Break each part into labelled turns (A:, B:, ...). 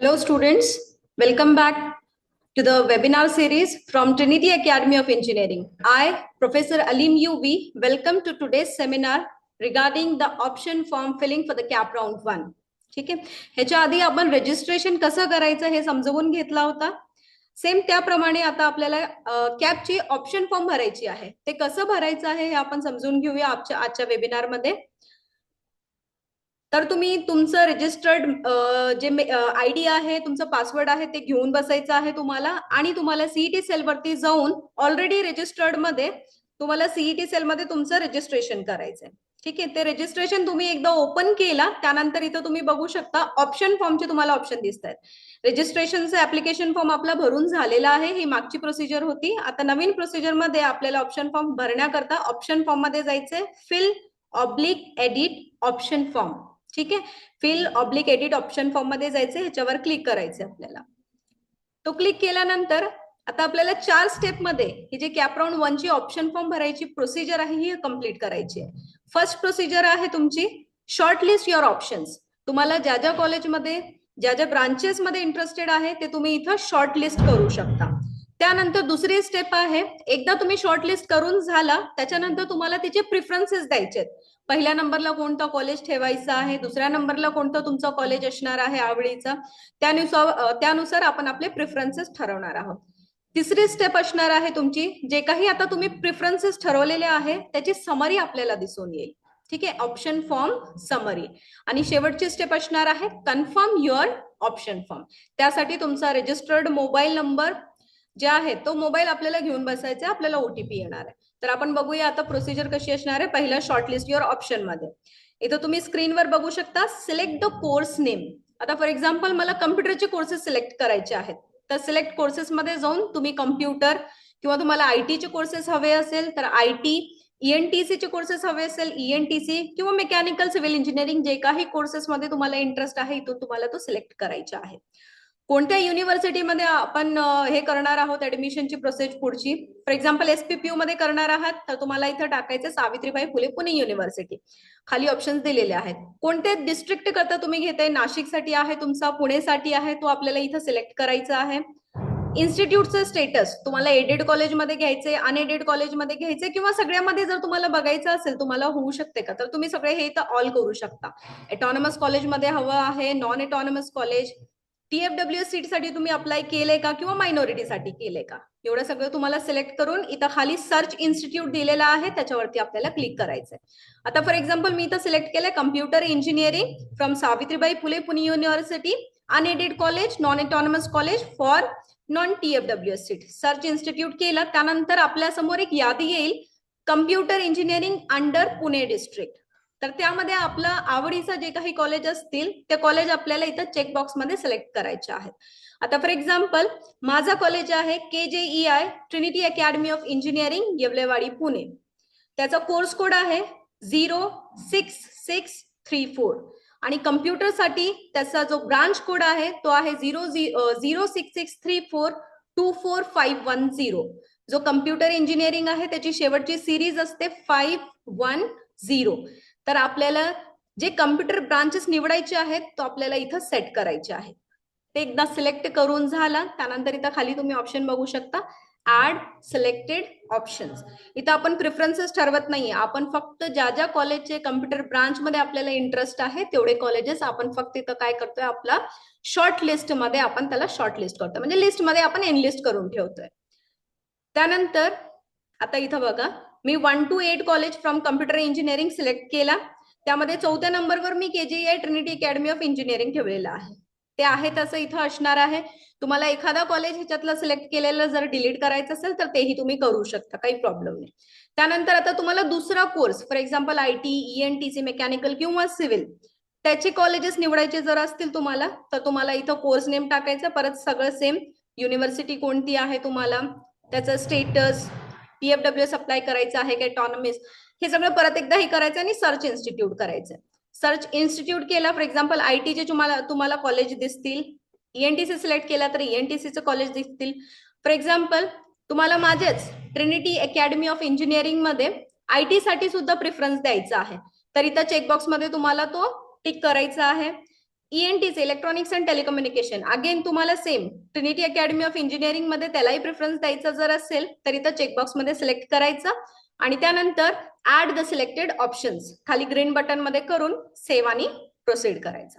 A: Hello students, welcome back to the webinar series from Trinity Academy of Engineering. I, Professor Alim UV, welcome to today's seminar regarding the option form filling for the cap round 1. ठीक आहे ह्याच्या आधी आपण registration कसं करायचं हे समजवून घेतला होता सेम त्याप्रमाणे आता आपल्याला कॅपची ऑप्शन फॉर्म भरायची आहे ते कसं भरायचं आहे हे आपण समजून घेऊया आजच्या आजच्या वेबिनारमध्ये तर तुम्ही तुमचं रजिस्टर्ड जे आय डी आहे तुमचं पासवर्ड आहे ते घेऊन बसायचं आहे तुम्हाला. आणि तुम्हाला सीईटी सेल वरती जाऊन ऑलरेडी रजिस्टर्डमध्ये तुम्हाला सीईटी सेल मध्ये तुमचं रजिस्ट्रेशन करायचंय. ठीक आहे? ते रजिस्ट्रेशन तुम्ही एकदा ओपन केला त्यानंतर इथं तुम्ही बघू शकता ऑप्शन फॉर्मचे तुम्हाला ऑप्शन दिसत आहेत रजिस्ट्रेशनचं ऍप्लिकेशन फॉर्म आपला भरून झालेला आहे ही मागची प्रोसिजर होती. आता नवीन प्रोसिजरमध्ये आपल्याला ऑप्शन फॉर्म भरण्याकरता ऑप्शन फॉर्ममध्ये जायचंय. Fill oblique edit option form ठीक आहे? फिल ऑब्लिक एडिट ऑप्शन फॉर्ममध्ये जायचंय ह्याच्यावर क्लिक करायचं आपल्याला. तो क्लिक केल्यानंतर आता आपल्याला चार स्टेपमध्ये ही जी कॅपराऊंड वन ची ऑप्शन फॉर्म भरायची प्रोसिजर आहे ही कंप्लीट करायची आहे. फर्स्ट प्रोसिजर आहे तुमची शॉर्ट लिस्ट युअर ऑप्शन्स तुम्हाला ज्या ज्या कॉलेजमध्ये ज्या ज्या ब्रांचेस मध्ये इंटरेस्टेड आहे ते तुम्ही इथं शॉर्ट लिस्ट करू शकता. त्यानंतर दुसरी स्टेप आहे एकदा तुम्ही शॉर्ट लिस्ट करून झाला त्याच्यानंतर तुम्हाला तिचे प्रिफरन्सेस द्यायचे पहिल्या नंबरला कोणतं कॉलेज ठेवायचं आहे? दुसऱ्या नंबरला कोणतं तुमचं कॉलेज असणार आहे आवडीचं? त्यानुसार त्यानुसार आपण आपले प्रिफरन्सेस ठरवणार आहोत. तिसरी स्टेप असणार आहे तुमची जे काही आता तुम्ही प्रिफरन्सेस ठरवलेले आहे त्याची समरी आपल्याला दिसून येईल. ठीक आहे? ऑप्शन फॉर्म समरी आणि शेवटची स्टेप असणार आहे कन्फर्म युअर ऑप्शन फॉर्म त्यासाठी तुमचा रजिस्टर्ड मोबाईल नंबर जे आहे तो मोबाईल आपल्याला घेऊन बसायचा आपल्याला ओटीपी येणार आहे. तर आपण बघूया आता प्रोसिजर कशी असणार आहे पहिला शॉर्टलिस्ट युअर ऑप्शनमध्ये. इथं तुम्ही स्क्रीनवर बघू शकता सिलेक्ट द कोर्स नेम आता फॉर एक्झाम्पल मला कम्प्युटरचे कोर्सेस सिलेक्ट करायचे आहेत. तर सिलेक्ट कोर्सेसमध्ये जाऊन तुम्ही कम्प्युटर किंवा तुम्हाला आय टीचे कोर्सेस हवे असेल तर आय टी ईएनटीसी चे कोर्सेस हवे असेल ईएनटीसी किंवा मेकॅनिकल सिव्हिल इंजिनिअरिंग जे काही कोर्सेसमध्ये तुम्हाला इंटरेस्ट आहे इथून तुम्हाला तो सिलेक्ट करायचा आहे. कोणत्या युनिव्हर्सिटीमध्ये आपण हे करणार आहोत ऍडमिशनची प्रोसेस पुढची? फॉर एक्झाम्पल एसपीपीयू मध्ये करणार आहात तर तुम्हाला इथं टाकायचं सावित्रीबाई फुले पुणे युनिव्हर्सिटी खाली ऑप्शन दिलेले आहेत. कोणते डिस्ट्रिक्ट करता तुम्ही घेताय? नाशिकसाठी आहे तुमचा पुणेसाठी आहे तो आपल्याला इथं सिलेक्ट करायचा आहे. इन्स्टिट्यूटचं स्टेटस तुम्हाला एडेड कॉलेजमध्ये घ्यायचे अनएडेड कॉलेजमध्ये घ्यायचे किंवा सगळ्यामध्ये जर तुम्हाला बघायचं असेल तुम्हाला होऊ शकते का? तर तुम्ही सगळे हे इथं ऑल करू शकता. एटॉनॉमस कॉलेजमध्ये हवं आहे नॉन एटॉनॉमस कॉलेज टीएफडब्ल्यू सीटसाठी तुम्ही अप्लाय केलंय का किंवा मायनॉरिटीसाठी केलंय का? एवढं सगळं तुम्हाला सिलेक्ट करून इथं खाली सर्च इन्स्टिट्यूट दिलेला आहे त्याच्यावरती आपल्याला क्लिक करायचंय. आता फॉर एक्झाम्पल मी इथं सिलेक्ट केलंय computer engineering from Savitribai Phule Pune university unaided college non autonomous college for non TFW seat search institute केलं त्यानंतर आपल्यासमोर एक यादी येईल computer engineering under Pune district तर त्यामध्ये आपलं आवडीचं जे काही कॉलेज असतील ते कॉलेज आपल्याला इथं चेकबॉक्समध्ये सिलेक्ट करायचे आहेत. आता फॉर एक्झाम्पल माझं कॉलेज आहे K J E I Trinity Academy of engineering Yewalewadi Pune. त्याचा कोर्स कोड आहे zero six six three four आणि कम्प्युटरसाठी त्याचा जो ब्रांच कोड आहे तो आहे zero zero six six three four two four five one zero जो कम्प्युटर इंजिनिअरिंग आहे त्याची शेवटची सिरीज असते फाईव्ह वन झिरो तर आपल्याला जे कम्प्युटर ब्रांचेस निवडायचे आहेत तो आपल्याला इथं सेट करायचे आहेत. ते एकदा सिलेक्ट करून झाला त्यानंतर इथं खाली तुम्ही ऑप्शन बघू शकता. ऍड सिलेक्टेड ऑप्शन्स इथं आपण प्रिफरन्सेस ठरवत नाहीये. आपण फक्त ज्या ज्या कॉलेजचे कम्प्युटर ब्रांच मध्ये आपल्याला इंटरेस्ट आहे तेवढे कॉलेजेस आपण फक्त इथं काय करतोय आपला शॉर्ट लिस्टमध्ये आपण त्याला शॉर्ट लिस्ट करतोय. म्हणजे लिस्टमध्ये आपण एनलिस्ट करून ठेवतोय. त्यानंतर आता इथं बघा. मी one two eight college from computer engineering select केला. त्यामध्ये चौथ्या नंबरवर मी केजीए ट्रिनिटी अकॅडमी ऑफ इंजिनिअरिंग ठेवलेलं आहे. ते आहे तसं इथं असणार आहे. तुम्हाला एखादा कॉलेज ह्याच्यातलं सिलेक्ट केलेलं जर डिलीट करायचं असेल तर तेही तुम्ही करू शकता काही प्रॉब्लेम नाही. त्यानंतर आता तुम्हाला दुसरा course for example I T C mechanical किंवा सिव्हिल त्याचे कॉलेजेस निवडायचे जर असतील तुम्हाला तर तुम्हाला इथं कोर्स नेम टाकायचं. परत सगळं सेम युनिव्हर्सिटी कोणती आहे तुम्हाला? त्याचं स्टेटस पीएफडब्ल्यू एस अप्लाय करायचं आहे का टॉनमिस हे सगळं परत एकदा हे करायचं आणि सर्च इन्स्टिट्यूट करायचं. सर्च इन्स्टिट्यूट केला फॉर एक्झाम्पल आय टीचे तुम्हाला तुम्हाला कॉलेज दिसतील. ईएनटीसी सिलेक्ट केला तर ईएनटीसीचं कॉलेज दिसतील. फॉर एक्झाम्पल तुम्हाला माझेच ट्रिनिटी अकॅडमी ऑफ इंजिनिअरिंगमध्ये आय टी साठी सुद्धा प्रिफरन्स द्यायचा आहे. तर इथं चेकबॉक्समध्ये तुम्हाला तो टिक करायचा आहे. ईएनटीच इलेक्ट्रॉनिक्स अँड टेलिकम्युनिकेशन अगेन तुम्हाला सेम ट्रिनिटी अकॅडमी ऑफ इंजिनिअरिंगमध्ये त्यालाही प्रेफरन्स द्यायचा जर असेल तर इथं चेकबॉक्समध्ये सिलेक्ट करायचं. आणि त्यानंतर ऍड द सिलेक्टेड ऑप्शन्स खाली ग्रीन बटनमध्ये करून सेव्ह आणि प्रोसीड करायचं.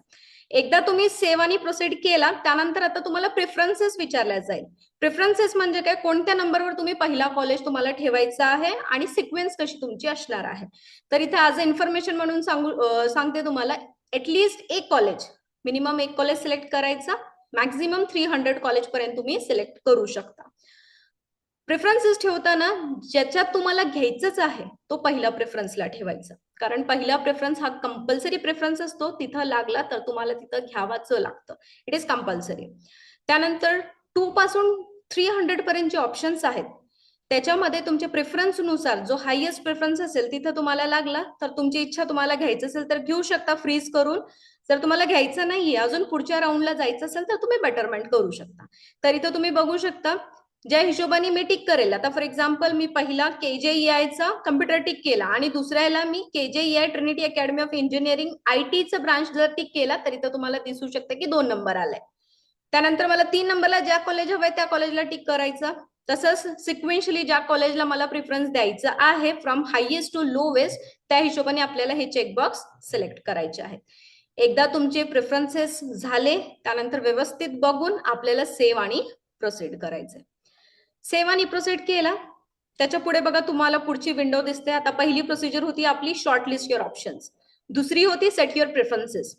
A: एकदा तुम्ही सेव्ह आणि प्रोसीड केला त्यानंतर आता तुम्हाला प्रेफरन्सेस विचारल्या जाईल. प्रेफरन्सेस म्हणजे काय? कोणत्या नंबरवर तुम्ही पहिला कॉलेज तुम्हाला ठेवायचा आहे आणि सिक्वेन्स कशी तुमची असणार आहे? तर इथे आज इन्फॉर्मेशन म्हणून सांगू सांगते तुम्हाला ऍटलिस्ट एक कॉलेज मिनिमम एक कॉलेज सिलेक्ट करायचा मॅक्झिमम थ्री हंड्रेड कॉलेज पर्यंत तुम्ही सिलेक्ट करू शकता. प्रेफरन्सेस ठेवताना ज्याच्यात तुम्हाला घ्यायचंच आहे तो पहिला प्रेफरन्सला ठेवायचा. कारण पहिला प्रेफरन्स हा कंपल्सरी प्रेफरन्स असतो तिथं लागला तर तुम्हाला तिथं घ्यावाच लागतं. इट इज कंपल्सरी त्यानंतर टू पासून थ्री हंड्रेड पर्यंतचे ऑप्शन्स आहेत. त्याच्यामध्ये तुमच्या प्रेफरन्सनुसार जो हायएस्ट प्रेफरन्स असेल तिथं तुम्हाला लागला तर तुमची इच्छा तुम्हाला घ्यायचं असेल तर घेऊ शकता फ्रीज करून. जर तुम्हाला घ्यायचं नाहीये अजून पुढच्या राऊंडला जायचं असेल तर तुम्ही बेटरमेंट करू शकता. तर इथं तुम्ही बघू शकता ज्या हिशोबाने मी टिक करेल आता फॉर एक्झाम्पल मी पहिला केजेईआयचा चा कम्प्युटर टिक केला आणि दुसऱ्याला मी KJEI I Trinity academy of engineering आयटीचा branch जर टिक केला तर इथं तुम्हाला दिसू शकतं की दोन नंबर आलाय. त्यानंतर मला तीन नंबरला ज्या कॉलेज हवंय त्या कॉलेजला टिक करायचं. तसंच सिक्वेन्शियली ज्या कॉलेजला मला प्रिफरन्स द्यायचं आहे फ्रॉम हायएस्ट टू लोवेस्ट त्या हिशोबाने आपल्याला हे चेकबॉक्स सिलेक्ट करायचे आहेत. एकदा तुमचे प्रेफरन्सेस झाले त्यानंतर व्यवस्थित बघून आपल्याला सेव्ह आणि प्रोसीड करायचंय. सेव्ह आणि प्रोसीड केला. त्याच्या पुढे बघा तुम्हाला पुढची विंडो दिसते. आता पहिली प्रोसिजर होती आपली शॉर्ट लिस्ट युअर ऑप्शन्स दुसरी होती सेट युअर प्रेफरन्सेस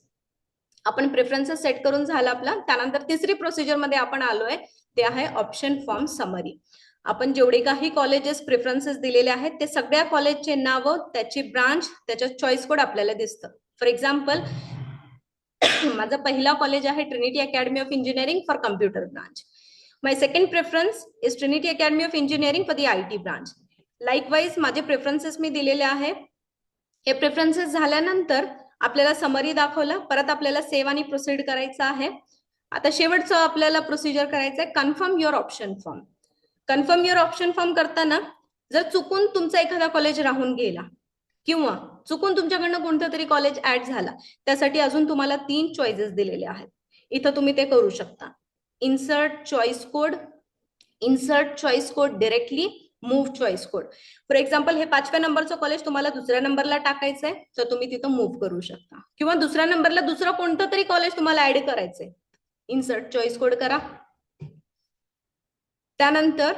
A: आपण प्रेफरन्सेस सेट करून झाला आपला. त्यानंतर तिसरी प्रोसिजरमध्ये आपण आलोय. ते आहे ऑप्शन फॉर्म समरी आपण जेवढे काही कॉलेजेस प्रेफरन्सेस दिलेले आहेत ते सगळ्या कॉलेजचे नाव त्याची ब्रांच त्याच्या चॉईस कोड आपल्याला दिसतं. फॉर एक्झाम्पल माझा पहिला कॉलेज आहे Trinity Academy of Engineering for computer branch my second preference is Trinity Academy of Engineering for the I T branch likewise माझे प्रेफरन्सेस मी दिलेले आहे. हे प्रेफरन्सेस झाल्यानंतर आपल्याला समरी दाखवला. परत आपल्याला सेव्ह आणि प्रोसीड करायचं आहे. आता शेवटचं आपल्याला प्रोसिजर करायचं आहे confirm your option form confirm your option form करताना जर चुकून तुमचा एखादा कॉलेज राहून गेला किंवा चुकून तुमच्याकडनं कोणतं तरी कॉलेज ऍड झाला त्यासाठी अजून तुम्हाला तीन चॉईसेस दिलेले आहेत. इथं तुम्ही ते करू शकता. Insert choice code insert choice code directly move choice code for example हे पाचव्या नंबरचं कॉलेज तुम्हाला दुसऱ्या नंबरला टाकायचंय तर तुम्ही तिथं मूव्ह करू शकता. किंवा दुसऱ्या नंबरला दुसरं कोणतं तरी कॉलेज तुम्हाला ऍड करायचंय. इन्सर्ट चॉईस कोड करा. त्यानंतर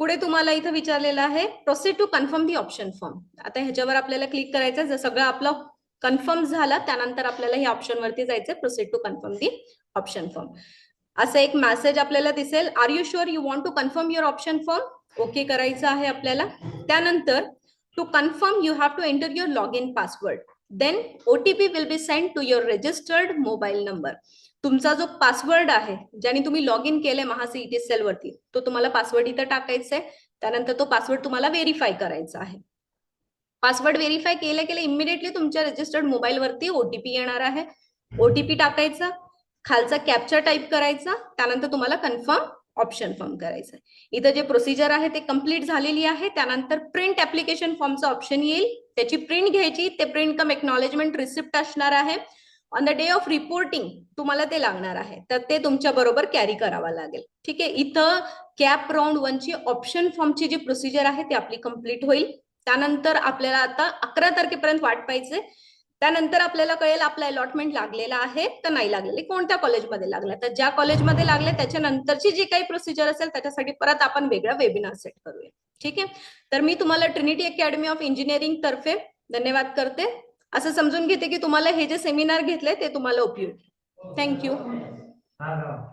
A: पुढे तुम्हाला इथं विचारलेलं आहे proceed to confirm the option form आता ह्याच्यावर आपल्याला क्लिक करायचं जर सगळं आपलं कन्फर्म झाला त्यानंतर आपल्याला ह्या ऑप्शन वरती जायचं proceed to confirm the option form असं एक मेसेज आपल्याला दिसेल. Are you sure you want to confirm your option form okay करायचं आहे आपल्याला. त्यानंतर to confirm you have to enter your log in password then OTP will be send to your registered mobile number तुमचा जो password आहे ज्याने तुम्ही log in केलंय महासीईटी सेल वरती तो तुम्हाला पासवर्ड इथं टाकायचा आहे त्यानंतर तो पासवर्ड तुम्हाला व्हेरीफाय करायचा आहे. पासवर्ड व्हेरीफाय केल्या केल्या इमिडिएटली तुमच्या रजिस्टर्ड मोबाईल वरती ओटीपी येणार आहे. ओटीपी टाकायचा खालचा कॅप्चर टाईप करायचा त्यानंतर तुम्हाला कन्फर्म ऑप्शन फॉर्म करायचं इथं जे प्रोसिजर आहे ते कंप्लीट झालेली आहे. त्यानंतर प्रिंट ऍप्लिकेशन फॉर्मचं ऑप्शन येईल. त्याची प्रिंट घ्यायची ते प्रिंट कम एक्नॉलेजमेंट रिसिप्ट असणार आहे. On the day of reporting तुम्हाला ते लागणार आहे. तर ते तुमच्या बरोबर कॅरी करावं लागेल. ठीक आहे? इथं कॅप राऊंड वनची ऑप्शन फॉर्मची जी प्रोसिजर आहे ती आपली कंप्लीट होईल. त्यानंतर आपल्याला आता अकरा तारखेपर्यंत वाट पाहिजे त्यानंतर आपल्याला कळेल आपला अलॉटमेंट लागलेला आहे तर नाही लागलेले कोणत्या कॉलेजमध्ये लागला तर ज्या कॉलेजमध्ये लागले त्याच्यानंतरची जी काही प्रोसिजर असेल त्याच्यासाठी परत आपण वेगळा वेबिनार सेट करूया. ठीक आहे? तर मी तुम्हाला ट्रिनिटी अकॅडमी ऑफ इंजिनिअरिंग तर्फे धन्यवाद करते. असं समजून घेते की तुम्हाला हे जे सेमिनार घेतले ते तुम्हाला उपयोगी. थँक्यू